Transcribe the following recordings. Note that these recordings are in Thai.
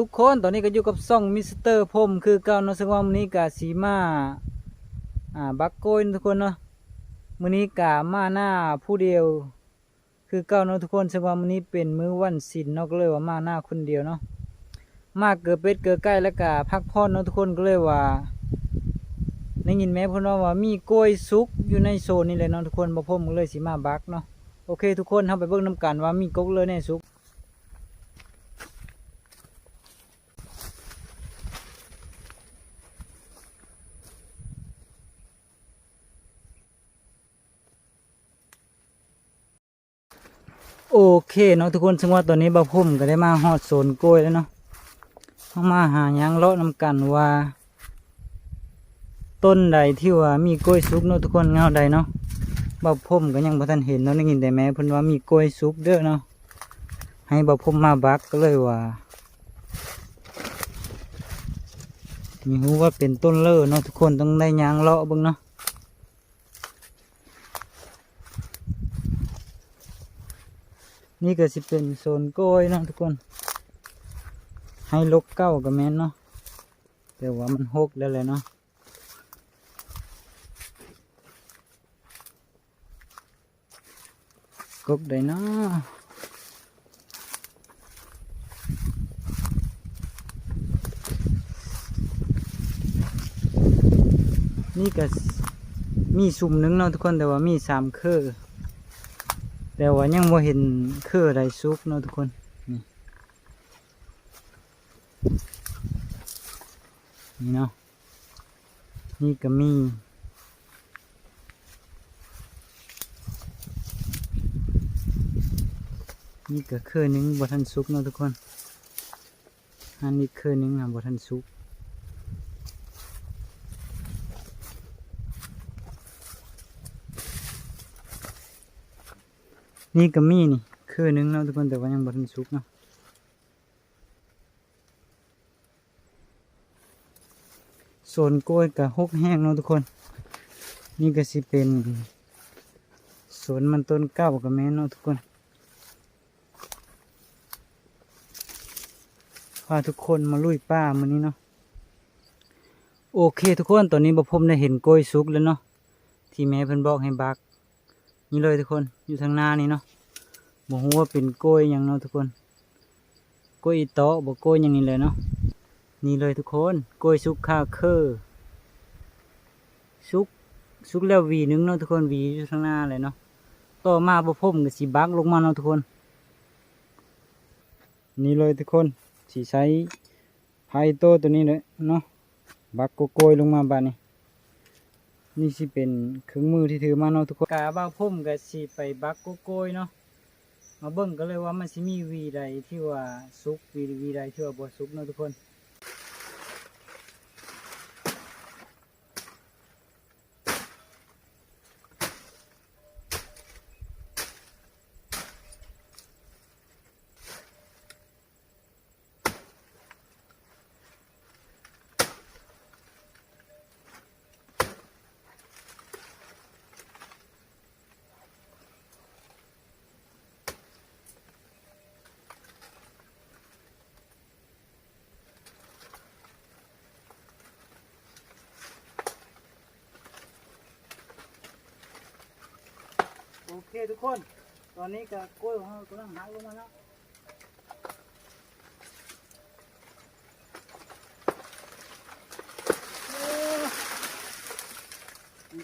ทุกคนตอนนี้ก็อยู่กับซ่องมิสเตอร์พมคือเก่าเนาะซึ่งว่ามื้อนี้กาสีมาอ่าบักโกยเนทุกคนเนาะมื้อนี้กามาหน้าผู้เดียว คือเก่าเนาะทุกคนซึ่งว่ามื้อนี้เป็นมื้อวันศีลเนาะก็เลยว่ามาหน้าคนเดียวเนาะมาเกิดเป็ดเกิดไก่แล้วก็พักผ่อนเนาะทุกคนก็เลยว่าได้ยินแม่เพิ่นว่าว่ามีกล้วยสุกอยู่ในโซนนี่แหละเนาะทุกคนบ่พมก็เลยสิมาบักเนาะโอเคทุกคนเฮาไปเบิ่งนํกันว่ามีกกเลยในสุก โอเคเนาะทุกคนซึ่งว่าตอนนี้บ่าพุ่มก็ได้มาฮอดโซนกล้วยแล้วเนาะเข้ามาหายังเลาะนำกันว่า ต้นใดที่ว่ามีกล้วยสุกเนาะทุกคนเงาใดเนาะบ่าพุ่มก็ยังบ่ทันเห็นเนาะได้ยินแต่แม่เพิ่นว่ามีกล้วยสุกเด้อเนาะให้บ่าพุ่มมาบักก็เลยว่ามีฮู้ว่าเป็นต้นเลอเนาะทุกคนต้องได้ยังเลาะบิ่งเนาะ นี่ก็สิเป็นโซนกล้วยนะทุกคน ให้ลกเก้ากับแม่นเนาะแต่ว่ามันหกแล้วแหละเนาะกกได้เนาะนี่ก็มีสุ่มหนึงเนาะทุกคนแต่ว่ามีสามเครือ แต่ว่ายังบ่เห็นคืออะไรซุกเนาะทุกคนนี่นี่เนาะนี่ก็มีนี่ก็คือหนึงบ่ทันสุกเนาะทุกคนอันนี้คือหนึงอะบ่ทันสุก นี่ก็มีนี่ คือหนึงเนาะทุกคนแต่ว่ายังบ่ทันสุกเนาะโซนกล้วยกับฮกแห้งเนาะทุกคน นี่ก็สิเป็นสวนมันต้นเก้ากับแม่นเนาะทุกคนพาทุกคนมาลุยป้ามันนี้เนาะโอเคทุกคนตอนนี้บ่พมได้เห็นกล้วยสุกแล้วเนาะที่แม่เพิ่นบอกให้บัก นี่เลยทุกคนอยู่ทางหน้านี่เนาะบอกว่าเป็นกล้วยหยังเนาะทุกคนกล้วยอีโตะบอกกล้วยหยังนี่เลยเนาะนี่เลยทุกคนกล้วยสุกข้าเคอสุกสุกแล้ววีนึงเนาะทุกคนวีอยู่ทางหน้าเลยเนาะต่อมาบ่พมกับสีบักลงมาเนาะทุกคน นี่เลยทุกคนสีใช้ไผ่โตตัวนี้เลยเนาะบักโกโกยลงมาบานี้ นี่สิเป็นเครื่องมือที่ถือมาเนาะทุกคนกาบ้าพุ่มกับสีไปบักโกโกยเนาะมาเบิ่งก็เลยว่ามันสิมีวีใดที่ว่าซุกวีวีใดที่ว่าบ่ซุกเนาะทุกคน โอเคทุกคน ตอนนี้ก็กล้วยของเรากำลังหักลงมาแล้ว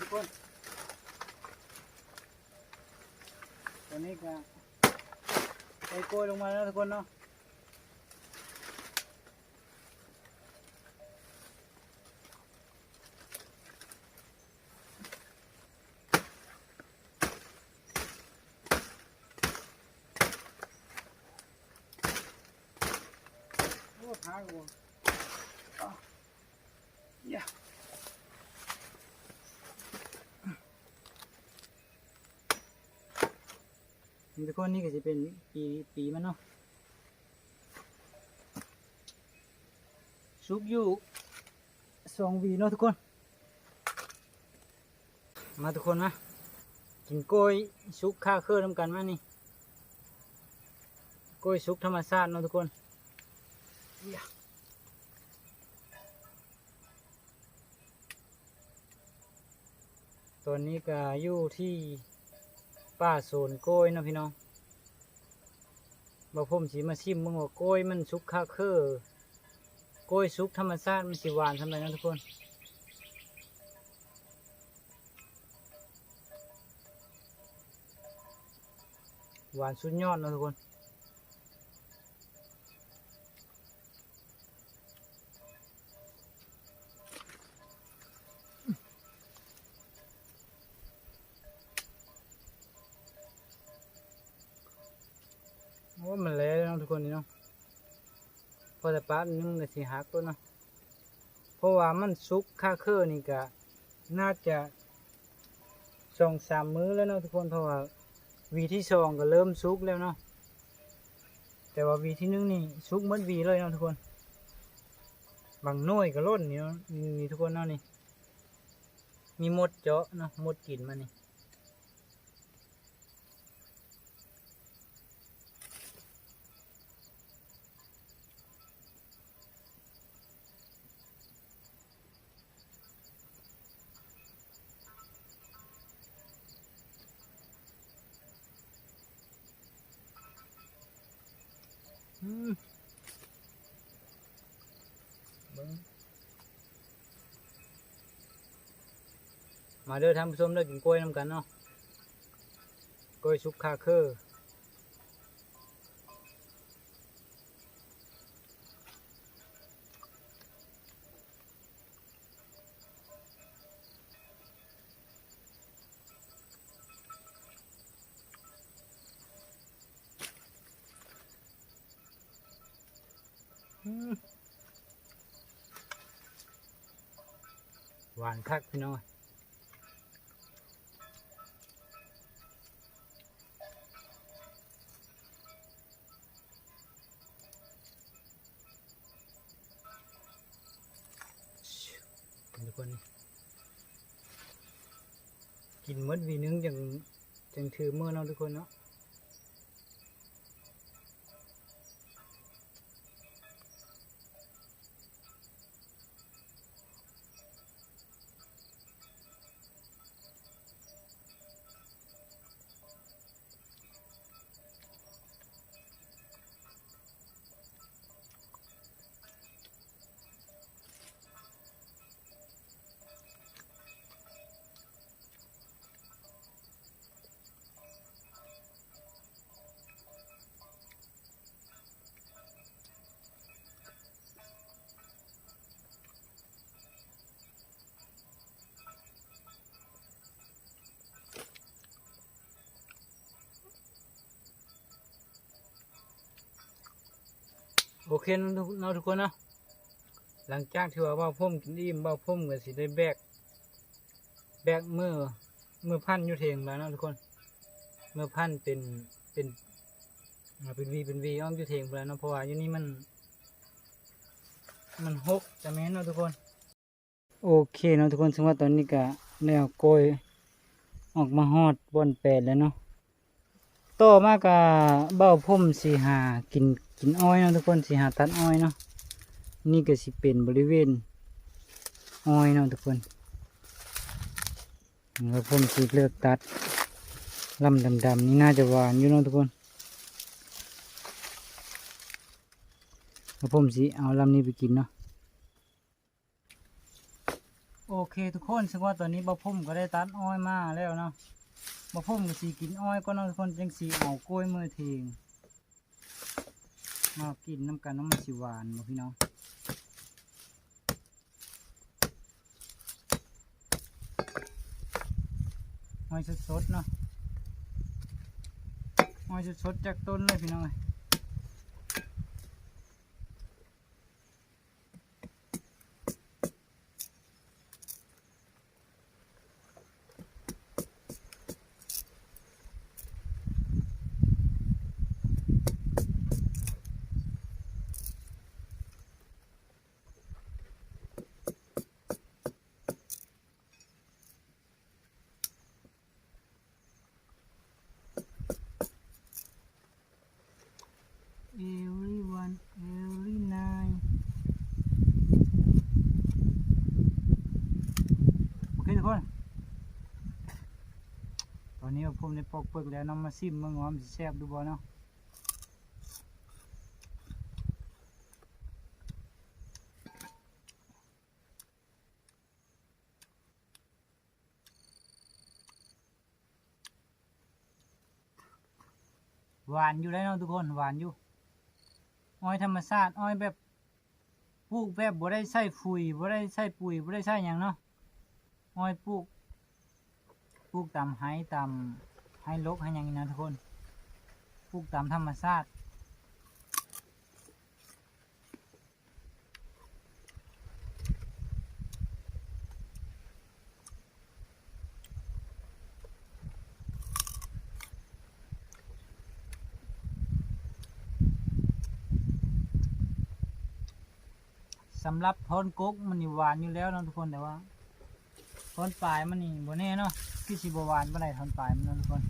ทุกคน ตอนนี้ก็ไอ้กล้วยลงมาแล้วทุกคนเนาะ โอ้พากูอะยะนี่ ทุกคนนี่ก็จะเป็นปีปีมันเนาะซุกอยู่สองวีเนาะทุกคน มาทุกคนมากินกล้วยซุกข้าเครื่อน้ำกันมานี่กล้วยซุกธรรมชาติเนาะทุกคนตอนนี้ก็อยู่ที่ ป่าโซนโก้ยเนาะพี่น้องบ่ผมสีมาชิมมึงว่าโก้ยมันสุกค่าคือโก้ยสุกธรรมชาติมันสีหวานทำไมนะทุกคนหวานสุดยอดนะทุกคน พอแต่ปาดนึงก็สิหักตัวเนาะเพราะว่ามันสุกค่าเครือนี่ก็น่าจะสองสามมื้อแล้วเนาะทุกคนเพราะว่าวีที่สองก็เริ่มสุกแล้วเนาะแต่ว่าวีที่หนึ่งนี่สุกเหมดวีเลยเนาะทุกคนบางน่วยก็ล้นนี่เนาะนี่นี่ทุกคนเนาะนี่มีมดเจาะเนาะมดกินมานี่ มาเด้อท่านผู้ชมเด้อกินกล้วยน้ำกันเนาะกล้วยชุบคาเคอร์อืมหวานคักพี่น้อย คนกินมดวีนึงจังจังถือเมื่อเนาะทุกคนเนาะ โอเคเนาะทุกนะทุกคนเนาะหลังจากที่ว่าเบาพุ่มกินอิ่มเบาพุ่มก็สิได้แบก แบกมือมือพันอยู่เทงแล้วเนาะทุกคนมือพันเป็นเป็นเป็นวีเป็นวีอ้อมอยู่เทงไปแล้วเนาะเพราะว่าอยู่นี่มัน มันหกจะแม่นเนาะทุกคน โอเคเนาะทุกคนสมมติว่าตอนนี้ก็แนวโกยออกมาฮอดบนแปดแล้วเนาะ ต่อมากะเบ้าพุ่มสีหากินกินอ้อยเนาะทุกคนสีหาตัดอ้อยเนาะนี่ก็สิเป็นบริเวณอ้อยเนาะทุกคนแล้วพุ่มสีเลือกตัดลำดำๆนี่น่าจะหวานอยู่เนาะทุกคนแล้วพุ่มสีเอาลำนี้ไปกินเนาะโอเคทุกคนซึ่งว่าตอนนี้เบ้าพุ่มก็ได้ตัดอ้อยมาแล้วเนาะ มาพุ่มกับสีกินอ้อยก็น้องทุกคนจังสีเอากล้วยมือเทงมากินน้ำกันน้ำมันสีหวานมาพี่น้องอ้อยสดๆเนาะอ้อยสดๆจากต้นเลยพี่น้องเลย ผมได้ปอกเปลือกแล้วน้ำมาซิมมื่อวานสิแซ่บดูบ่เนาะหวานอยู่แล้วเนาะทุกคนหวานอยู่อ้อยธรรมชาติอ้อยแบบปลูกแบบบ่ได้ใส่ฝุ่ยบ่ได้ใส่ปุ๋ยบ่ได้ใส่หยังเนาะอ้อยปลูก ปลูกตามไห้ตามไห้ลกไห้ยังนี่นะทุกคนปลูกตามธรรมชาติสำหรับทอนกกมันหวานอยู่แล้วนะทุกคนแต่ว่า อนปลายมันนี่บนแน่เนาะพี่สิบหวานบ่ได้ทอนปลายมันเนาะทุกคน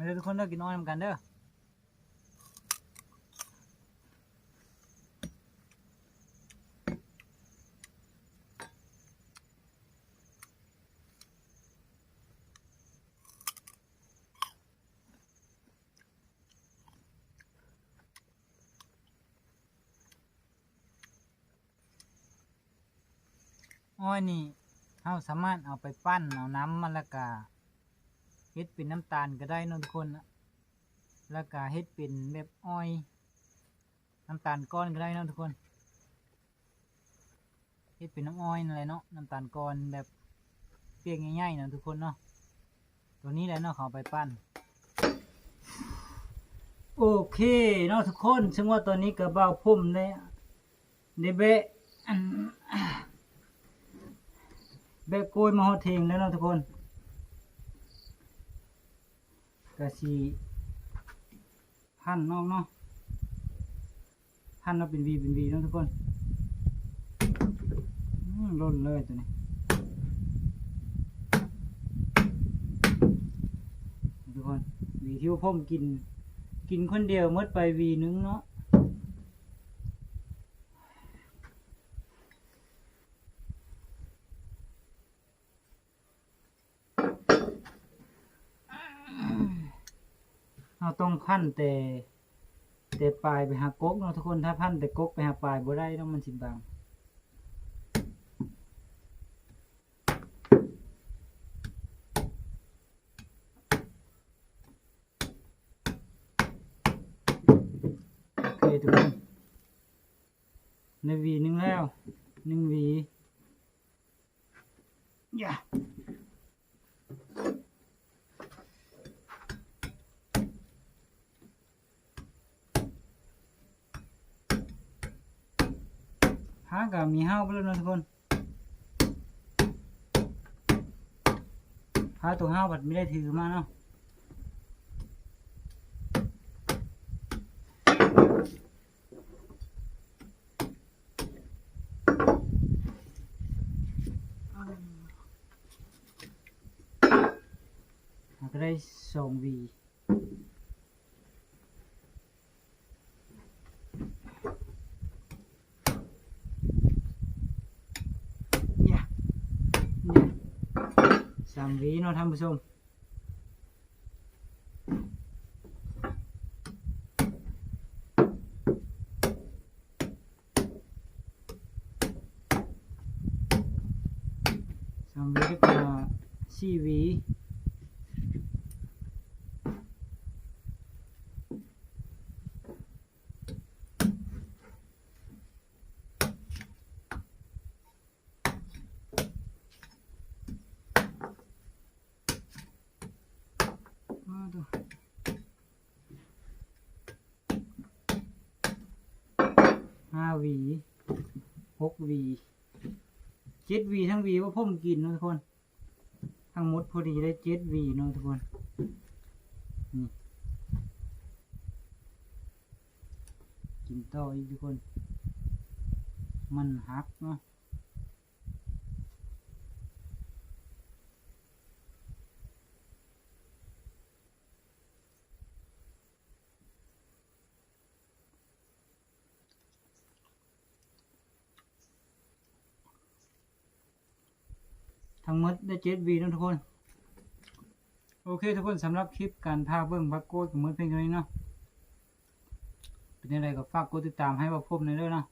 มาเด้ทุกคนเด้อกินอ้อยนำกันเด้ออ้อยนี่เราสามารถเอาไปปั้นเอาน้ำมันละกา ฮ็ดเป็นน้ำตาลก็ได้นะทุกคนนะแล้วก็เฮ็ดเป็นแบบอ้อย น้ำตาลก้อนก็ได้นะทุกคนเฮ็ดเป็นน้ำอ้อยนั่นแหละเนาะน้ำตาลก้อนแบบเปียกง่ายๆเนะทุกคนเนาะตัวนี้แหละเนาะเขาเอไปปั้นโอเคเนาะทุกคนซึ่งว่าตอนนี้กระเบ้าพุ่มได้ได้เบะเบะโกยมาหอเทงแล้วเนาะทุกคน ก็สีพันนอกเนาะพันเราเป็นวีเป็นวีเนาะทุกคนร่นเลยตัวนี้ทุกคนวีที่ว่าพ่อมกิน กินคนเดียวมดไปวีนึงเนาะ ต้องพันแต่แต่ปลายไปหากกเนาะทุกคนถ้าพันแต่กกไปหาปลายบ่ได้เนาะมันสิบางโอเคทุกคนในวีหนึ่งแล้วหนึ่งวีอย่า หากับมีห้าวไปแล้วนะทุกคนหาตัวห้าวบัดไม่ได้ถือมาเนาะก็ได้สองวี เนี่ยเนี่ย สามหวีเนาะท่านผู้ชมสามหวีแล้วก็สี่หวี หวีหกหวีเจ็ดหวีทั้งหวีว่าพ่มกินนะทุกคน ทั้งหมดพอดีได้เจ็ดหวีนะทุกคนนี่กินต่ออีกทุกคน มันหักเนาะ ทั้งหมดได้เจ็ดวีนะทุกคน โอเคทุกคนสำหรับคลิปการพาเบิ้งบักโก้กับมือเพียงเท่านี้เนาะเป็นยังไงก็ฝากกดติดตามให้บักพบในเรื่องเนาะ